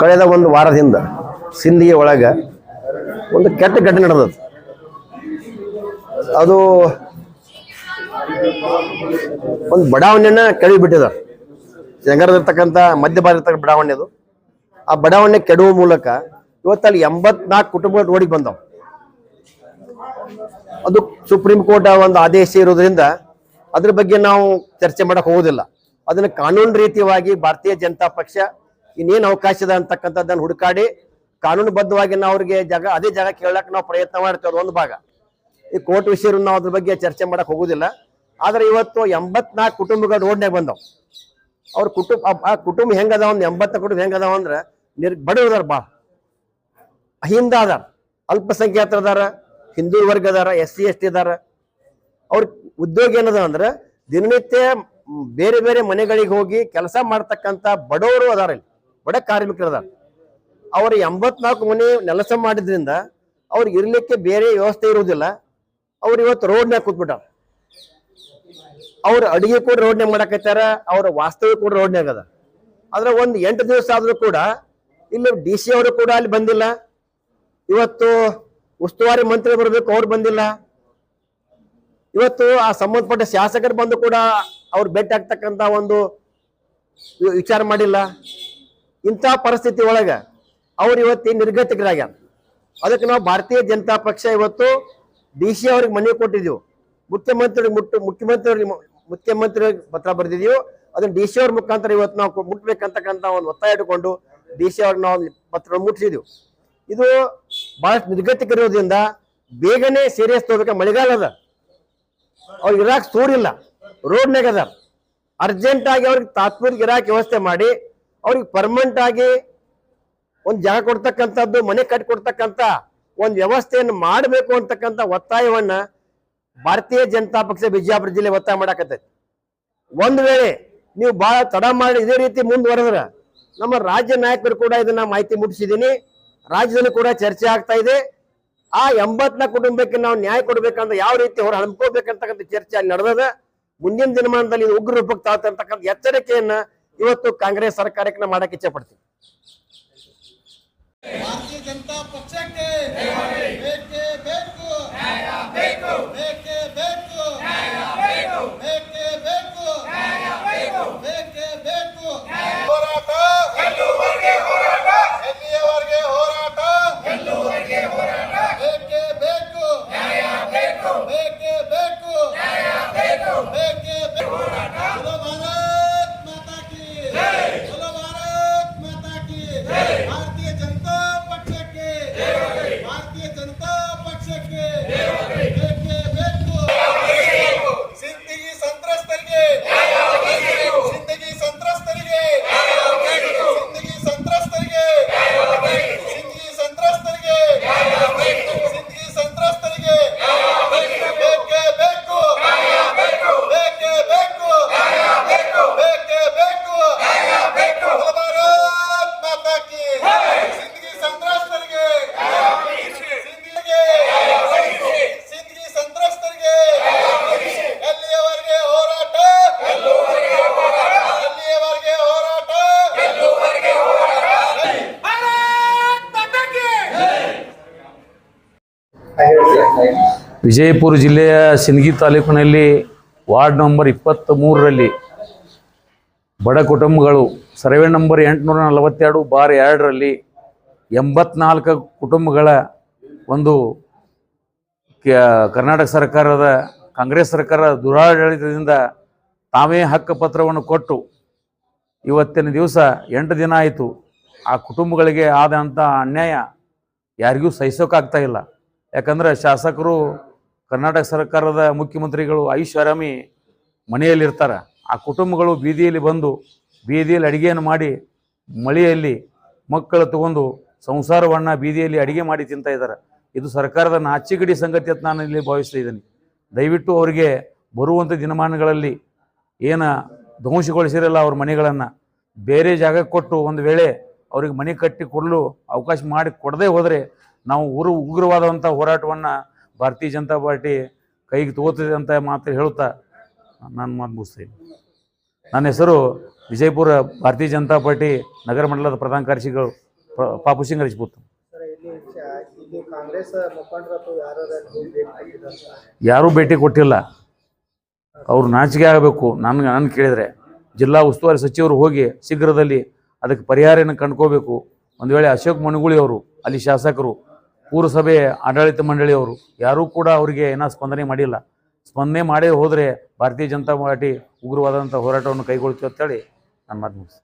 ಕಳೆದ ಒಂದು ವಾರದಿಂದ ಸಿಂಧಿಗೆ ಒಳಗೆ ಒಂದು ಕೆಟ್ಟ ಘಟನೆ ನಡೆದದ್ದು. ಅದು ಒಂದು ಬಡಾವಣೆಯನ್ನ ಕೆಡವಿ ಬಿಟ್ಟಿದ್ದಾರೆ ನಗರದಿರ್ತಕ್ಕಂಥ ಮಧ್ಯ ಭಾರತಕ್ಕ ಬಡಾವಣೆ ಅದು. ಆ ಬಡಾವಣೆ ಕೆಡುವ ಮೂಲಕ ಇವತ್ತಲ್ಲಿ ಎಂಬತ್ನಾಲ್ಕು ಕುಟುಂಬಗಳು ರೋಡಿಗೆ ಬಂದವು. ಅದು ಸುಪ್ರೀಂ ಕೋರ್ಟ್ ಒಂದು ಆದೇಶ ಇರೋದ್ರಿಂದ ಅದ್ರ ಬಗ್ಗೆ ನಾವು ಚರ್ಚೆ ಮಾಡಕ್ ಹೋಗೋದಿಲ್ಲ ಅದನ್ನ ಕಾನೂನು ರೀತಿಯಾಗಿ ಭಾರತೀಯ ಜನತಾ ಪಕ್ಷ ಇನ್ನೇನು ಅವಕಾಶ ಇದೆ ಅಂತಕ್ಕಂಥದ್ದನ್ನು ಹುಡುಕಾಡಿ ಕಾನೂನುಬದ್ಧವಾಗಿ ನಾವು ಅವ್ರಿಗೆ ಜಾಗ, ಅದೇ ಜಾಗ ಕೇಳಕ್ ನಾವು ಪ್ರಯತ್ನ ಮಾಡ್ತೇವೆ ಒಂದು ಭಾಗ. ಈ ಕೋರ್ಟ್ ವಿಷಯ ನಾವು ಅದ್ರ ಬಗ್ಗೆ ಚರ್ಚೆ ಮಾಡಕ್ಕೆ ಹೋಗುದಿಲ್ಲ. ಆದ್ರೆ ಇವತ್ತು ಎಂಬತ್ನಾಲ್ಕು ಕುಟುಂಬಗಳು ರೋಡ್ನಾಗ ಬಂದವು. ಅವ್ರ ಕುಟುಂಬ, ಆ- ಕುಟುಂಬ ಹೆಂಗದಾವ ಒಂದು ಎಂಬತ್ತ ಕುಟುಂಬ ಹೆಂಗದಾವ ಅಂದ್ರೆ ನಿರ್ ಬಡವದಾರ ಭಾಳ ಅಹಿಂದ ಅದಾರ, ಅಲ್ಪಸಂಖ್ಯಾತರ ಅದಾರ, ಹಿಂದೂ ವರ್ಗ ಅದಾರ ಎಸ್ ಸಿ ಎಸ್ ಟಿ ಅದಾರ. ಅವ್ರ ಉದ್ಯೋಗ ಏನದ ಅಂದ್ರೆ ದಿನನಿತ್ಯ ಬೇರೆ ಬೇರೆ ಮನೆಗಳಿಗೆ ಹೋಗಿ ಕೆಲಸ ಮಾಡ್ತಕ್ಕಂಥ ಬಡವರು ಅದಾರ ಇಲ್ಲಿ. ಬಡ ಕಾರ್ಮಿಕರು ಅದಾರ. ಅವ್ರ ಎಂಬತ್ನಾಲ್ಕು ಮನೆ ನೆಲಸ ಮಾಡಿದ್ರಿಂದ ಅವ್ರಿಗೆ ಇರ್ಲಿಕ್ಕೆ ಬೇರೆ ವ್ಯವಸ್ಥೆ ಇರುವುದಿಲ್ಲ. ಅವ್ರು ಇವತ್ತು ರೋಡ್ನಾಗ ಕೂತ್ಬಿಟ್ಟಾರ. ಅವ್ರ ಅಡಿಗೆ ಕೂಡ ರೋಡ್ನಾಗ ಮಾಡಕತ್ತಾರ ಅವ್ರ ವಾಸ್ತವ್ಯ ಕೂಡ ರೋಡ್ನಾಗ ಅದ. ಆದ್ರೆ ಒಂದು ಎಂಟು ದಿವಸ ಆದ್ರೂ ಕೂಡ ಇಲ್ಲಿ ಡಿ ಸಿ ಅವರು ಕೂಡ ಅಲ್ಲಿ ಬಂದಿಲ್ಲ. ಇವತ್ತು ಉಸ್ತುವಾರಿ ಮಂತ್ರಿ ಬರಬೇಕು, ಅವ್ರು ಬಂದಿಲ್ಲ. ಇವತ್ತು ಆ ಸಂಬಂಧಪಟ್ಟ ಶಾಸಕರು ಬಂದು ಕೂಡ ಅವ್ರು ಭೇಟಿ ಆಗ್ತಕ್ಕಂಥ ಒಂದು ವಿಚಾರ ಮಾಡಿಲ್ಲ. ಇಂಥ ಪರಿಸ್ಥಿತಿ ಒಳಗ ಅವ್ರು ಇವತ್ತು ನಿರ್ಗತಿಕರಾಗ ಅದಕ್ಕೆ ನಾವು ಭಾರತೀಯ ಜನತಾ ಪಕ್ಷ ಇವತ್ತು ಡಿ ಸಿ ಅವ್ರಿಗೆ ಮನವಿ ಕೊಟ್ಟಿದ್ದೀವಿ ಮುಖ್ಯಮಂತ್ರಿ ಮುಟ್ಟು ಮುಖ್ಯಮಂತ್ರಿ ಮುಖ್ಯಮಂತ್ರಿ ಪತ್ರ ಬರೆದಿದ್ದೀವಿ ಅದನ್ನ ಡಿ ಸಿ ಅವ್ರ ಮುಖಾಂತರ ಇವತ್ತು ನಾವು ಮುಟ್ಬೇಕಂತಕ್ಕಂಥ ಒಂದು ಒತ್ತಾಯ ಇಟ್ಟುಕೊಂಡು ಡಿ ಸಿ ಅವ್ರಿಗೆ ನಾವು ಪತ್ರ ಮುಟ್ಟಿಸಿದೆವು. ಇದು ಬಹಳಷ್ಟು ನಿರ್ಗತಿಕರಿರೋದ್ರಿಂದ ಬೇಗನೆ ಸೀರಿಯಸ್ ತಗೋಬೇಕು? ಮಳೆಗಾಲದ ಅವ್ರಿಗೆ ಇರಾಕ್ ಸೂರಿಲ್ಲ ರೋಡ್ ಅದ ಅರ್ಜೆಂಟ್ ಆಗಿ ಅವ್ರಿಗೆ ತಾತ್ಪೂರ್ಯ ಇರಾಕ್ ವ್ಯವಸ್ಥೆ ಮಾಡಿ, ಅವ್ರಿಗೆ ಪರ್ಮನೆಂಟ್ ಆಗಿ ಒಂದು ಜಾಗ ಕೊಡ್ತಕ್ಕಂಥದ್ದು, ಮನೆ ಕಟ್ಟಿ ಕೊಡ್ತಕ್ಕಂಥ ಒಂದ್ ವ್ಯವಸ್ಥೆಯನ್ನು ಮಾಡಬೇಕು ಅಂತಕ್ಕಂಥ ಒತ್ತಾಯವನ್ನ ಭಾರತೀಯ ಜನತಾ ಪಕ್ಷ ಬಿಜಾಪುರ ಜಿಲ್ಲೆ ಒತ್ತಾಯ ಮಾಡಾಕತ್ತೈತಿ. ಒಂದು ವೇಳೆ ನೀವು ಬಹಳ ತಡ ಮಾಡಿ ಇದೇ ರೀತಿ ಮುಂದುವರೆದ್ರ ನಮ್ಮ ರಾಜ್ಯ ನಾಯಕರು ಕೂಡ ಇದನ್ನ ಮಾಹಿತಿ ಮುಟ್ಟಿಸಿದೀನಿ. ರಾಜ್ಯದಲ್ಲಿ ಕೂಡ ಚರ್ಚೆ ಆಗ್ತಾ ಇದೆ. ಆ ಎಂಬತ್ನಾಲ್ಕು ಕುಟುಂಬಕ್ಕೆ ನಾವು ನ್ಯಾಯ ಕೊಡ್ಬೇಕಂತ ಯಾವ ರೀತಿ ಅವ್ರು ಹಮ್ಕೋಬೇಕಂತಕ್ಕಂಥ ಚರ್ಚೆ ಅಲ್ಲಿ ನಡೆದದ? ಮುಂದಿನ ದಿನಮಾನದಲ್ಲಿ ಇದು ಉಗ್ರ ರೂಪಕ್ಕೆ ತಾಳ್ತಕ್ಕಂಥ ಎಚ್ಚರಿಕೆಯನ್ನ ಇವತ್ತು ಕಾಂಗ್ರೆಸ್ ಸರ್ಕಾರಕ್ಕೆ ನಾವು ಮಾಡಕ್ಕೆ ಇಚ್ಛೆ ಪಡ್ತೀವಿ ಭಾರತೀಯ ಜನತಾ ಪಕ್ಷಕ್ಕೆ ಬೇಕೇ ಬೇಕು. ವಿಜಯಪುರ ಜಿಲ್ಲೆಯ ಸಿಂದಗಿ ತಾಲೂಕಿನಲ್ಲಿ ವಾರ್ಡ್ ನಂಬರ್ ಇಪ್ಪತ್ತ್ ಮೂರರಲ್ಲಿ ಬಡ ಕುಟುಂಬಗಳು, ಸರ್ವೆ ನಂಬರ್ ಎಂಟುನೂರ ನಲವತ್ತೆರಡು, ಬಾರ್ ಎರಡರಲ್ಲಿ ಎಂಬತ್ನಾಲ್ಕು ಕುಟುಂಬಗಳ ಒಂದು ಕರ್ನಾಟಕ ಸರ್ಕಾರದ, ಕಾಂಗ್ರೆಸ್ ಸರ್ಕಾರ ದುರಾಡಳಿತದಿಂದ ತಾವೇ ಹಕ್ಕುಪತ್ರವನ್ನು ಕೊಟ್ಟು ಇವತ್ತಿನ ದಿವಸ ಎಂಟು ದಿನ ಆಯಿತು. ಆ ಕುಟುಂಬಗಳಿಗೆ ಆದಂಥ ಅನ್ಯಾಯ ಯಾರಿಗೂ ಸಹಿಸೋಕ್ಕಾಗ್ತಾ ಇಲ್ಲ. ಯಾಕಂದ್ರೆ ಶಾಸಕರು ಕರ್ನಾಟಕ ಸರ್ಕಾರದ ಮುಖ್ಯಮಂತ್ರಿಗಳು ಐಷಾರಾಮಿ ಮನೆಯಲ್ಲಿರ್ತಾರೆ. ಆ ಕುಟುಂಬಗಳು ಬೀದಿಯಲ್ಲಿ ಬಂದು ಬೀದಿಯಲ್ಲಿ ಅಡುಗೆಯನ್ನು ಮಾಡಿ ಮಳೆಯಲ್ಲಿ ಮಕ್ಕಳು ತಗೊಂಡು ಸಂಸಾರವನ್ನು ಬೀದಿಯಲ್ಲಿ ಅಡುಗೆ ಮಾಡಿ ತಿಂತಾ ಇದ್ದಾರೆ. ಇದು ಸರ್ಕಾರದ ನಾಚಿಗಡಿ ಸಂಗತಿ ಅಂತ ನಾನು ಇಲ್ಲಿ ಭಾವಿಸ್ತಾ ಇದ್ದೀನಿ. ದಯವಿಟ್ಟು ಅವರಿಗೆ ಬರುವಂಥ ದಿನಮಾನಗಳಲ್ಲಿ ಏನು ಧ್ವಂಸಗೊಳಿಸಿರಲ್ಲ ಅವ್ರ ಮನೆಗಳನ್ನು. ಬೇರೆ ಜಾಗ ಕೊಟ್ಟು ಒಂದು ವೇಳೆ ಅವ್ರಿಗೆ ಮನೆ ಕಟ್ಟಿ ಕೊಡಲು ಅವಕಾಶ ಮಾಡಿ ಕೊಡದೇ ಹೋದರೆ ನಾವು ಉರು ಉಗ್ರವಾದಂಥ ಹೋರಾಟವನ್ನು ಭಾರತೀಯ ಜನತಾ ಪಾರ್ಟಿ ಕೈಗೆ ತಗೋತದೆ ಅಂತ ಮಾತ್ರ ಹೇಳುತ್ತಾ ನಾನು ಮಾತು ಮುಗಿಸ್ತೀನಿ ನನ್ನ ಹೆಸರು ವಿಜಯಪುರ ಭಾರತೀಯ ಜನತಾ ಪಾರ್ಟಿ ನಗರ ಮಂಡಲದ ಪ್ರಧಾನ ಕಾರ್ಯದರ್ಶಿಗಳು ಪಾಪು ಸಿಂಗ್ ರಜಪೂತ್ ಯಾರೂ ಭೇಟಿ ಕೊಟ್ಟಿಲ್ಲ. ಅವರು ನಾಚಿಕೆ ಆಗಬೇಕು. ನನ್ಗೆ ನಾನು ಕೇಳಿದರೆ ಜಿಲ್ಲಾ ಉಸ್ತುವಾರಿ ಸಚಿವರು ಹೋಗಿ ಶೀಘ್ರದಲ್ಲಿ ಅದಕ್ಕೆ ಪರಿಹಾರನ ಕಂಡ್ಕೋಬೇಕು. ಒಂದು ವೇಳೆ ಅಶೋಕ್ ಮಣಗುಳಿ ಅವರು ಅಲ್ಲಿ ಶಾಸಕರು ಪುರಸಭೆ ಆಡಳಿತ ಮಂಡಳಿಯವರು ಯಾರೂ ಕೂಡ ಅವರಿಗೆ ಏನೋ ಸ್ಪಂದನೆ ಮಾಡಿಲ್ಲ. ಸ್ಪಂದನೆ ಮಾಡೇ ಹೋದರೆ ಭಾರತೀಯ ಜನತಾ ಪಾರ್ಟಿ ಉಗ್ರವಾದಂಥ ಹೋರಾಟವನ್ನು ಕೈಗೊಳ್ತೀವಿ ಅಂತೇಳಿ ನನ್ನ ಮಾತು ಮುಗಿಸ್ತೀನಿ.